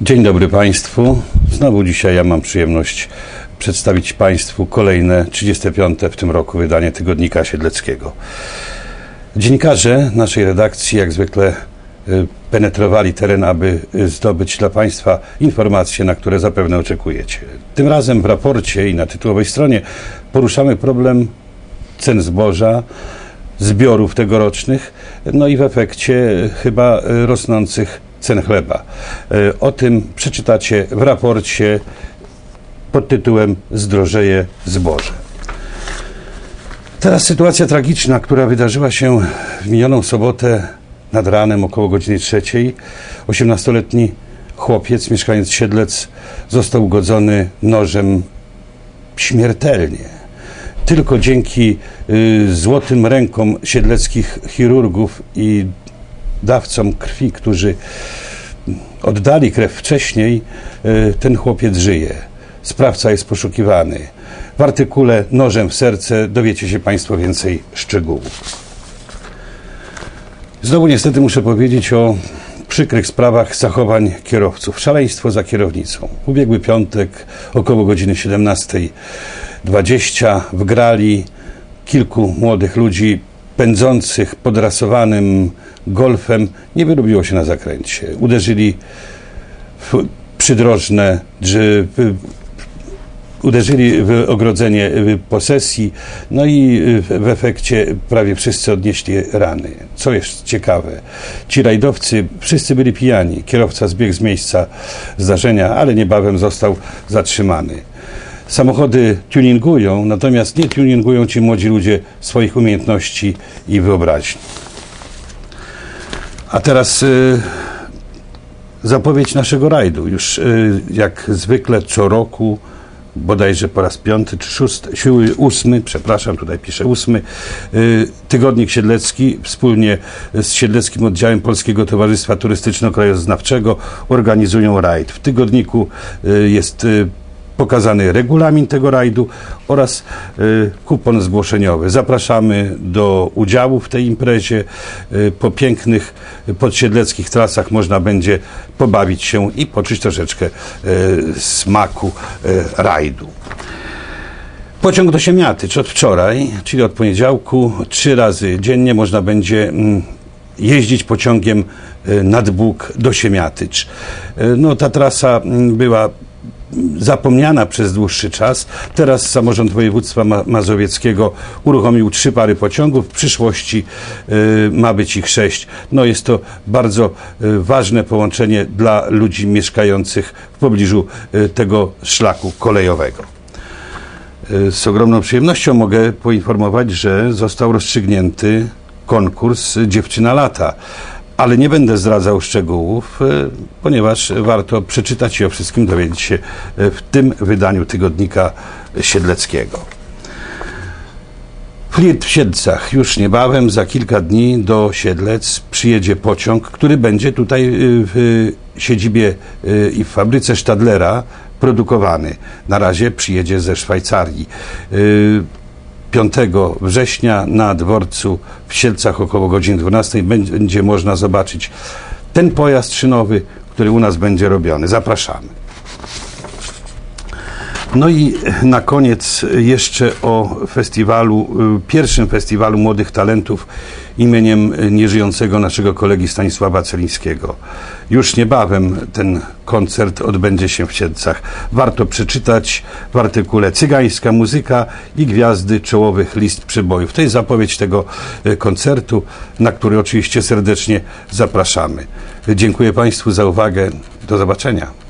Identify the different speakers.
Speaker 1: Dzień dobry Państwu. Znowu dzisiaj ja mam przyjemność przedstawić Państwu kolejne 35. w tym roku wydanie Tygodnika Siedleckiego. Dziennikarze naszej redakcji jak zwykle y, penetrowali teren, aby y, zdobyć dla Państwa informacje, na które zapewne oczekujecie. Tym razem w raporcie i na tytułowej stronie poruszamy problem cen zboża, zbiorów tegorocznych, no i w efekcie chyba y, rosnących cen chleba. Y, O tym przeczytacie w raporcie pod tytułem Zdrożeje zboże. Teraz sytuacja tragiczna, która wydarzyła się w minioną sobotę nad ranem około godziny trzeciej. 18-letni chłopiec, mieszkając Siedlec, został ugodzony nożem śmiertelnie. Tylko dzięki y, złotym rękom siedleckich chirurgów i dawcom krwi, którzy oddali krew wcześniej, y, ten chłopiec żyje. Sprawca jest poszukiwany. W artykule Nożem w serce dowiecie się Państwo więcej szczegółów. Znowu niestety muszę powiedzieć o przykrych sprawach zachowań kierowców. Szaleństwo za kierownicą. Ubiegły piątek około godziny 17.20 w Grali kilku młodych ludzi pędzących podrasowanym golfem nie wyrobiło się na zakręcie. Uderzyli w przydrożne drzew, uderzyli w ogrodzenie posesji, no i w efekcie prawie wszyscy odnieśli rany. Co jest ciekawe, ci rajdowcy wszyscy byli pijani. Kierowca zbiegł z miejsca zdarzenia, ale niebawem został zatrzymany. Samochody tuningują, natomiast nie tuningują ci młodzi ludzie swoich umiejętności i wyobraźni. A teraz y, zapowiedź naszego rajdu. Już y, jak zwykle co roku, bodajże po raz piąty czy szósty, siły ósmy, przepraszam, tutaj piszę ósmy, y, Tygodnik Siedlecki wspólnie z Siedleckim Oddziałem Polskiego Towarzystwa Turystyczno-Krajoznawczego organizują rajd. W tygodniku y, jest y, pokazany regulamin tego rajdu oraz y, kupon zgłoszeniowy. Zapraszamy do udziału w tej imprezie. Y, po pięknych y, podsiedleckich trasach można będzie pobawić się i poczuć troszeczkę smaku rajdu. Pociąg do Siemiatycz od wczoraj, czyli od poniedziałku, trzy razy dziennie można będzie mm, jeździć pociągiem nad Bóg do Siemiatycz. No, ta trasa mm, była zapomniana przez dłuższy czas. Teraz samorząd województwa ma mazowieckiego uruchomił trzy pary pociągów. W przyszłości y, ma być ich sześć. No jest to bardzo y, ważne połączenie dla ludzi mieszkających w pobliżu y, tego szlaku kolejowego. Y, Z ogromną przyjemnością mogę poinformować, że został rozstrzygnięty konkurs Dziewczyna Lata. Ale nie będę zdradzał szczegółów, y, ponieważ warto przeczytać i o wszystkim dowiedzieć się y, w tym wydaniu tygodnika Siedleckiego. Flirt w Siedlcach. Już niebawem, za kilka dni do Siedlec przyjedzie pociąg, który będzie tutaj y, w siedzibie i w fabryce Stadlera produkowany. Na razie przyjedzie ze Szwajcarii. Y, 5 września na dworcu w Sielcach około godziny 12 będzie można zobaczyć ten pojazd szynowy, który u nas będzie robiony. Zapraszamy. No i na koniec jeszcze o festiwalu, y, pierwszym festiwalu młodych talentów imieniem nieżyjącego naszego kolegi Stanisława Celińskiego. Już niebawem ten koncert odbędzie się w Siedlcach. Warto przeczytać w artykule Cygańska muzyka i gwiazdy czołowych list przybojów. To jest zapowiedź tego y, koncertu, na który oczywiście serdecznie zapraszamy. Dziękuję Państwu za uwagę. Do zobaczenia.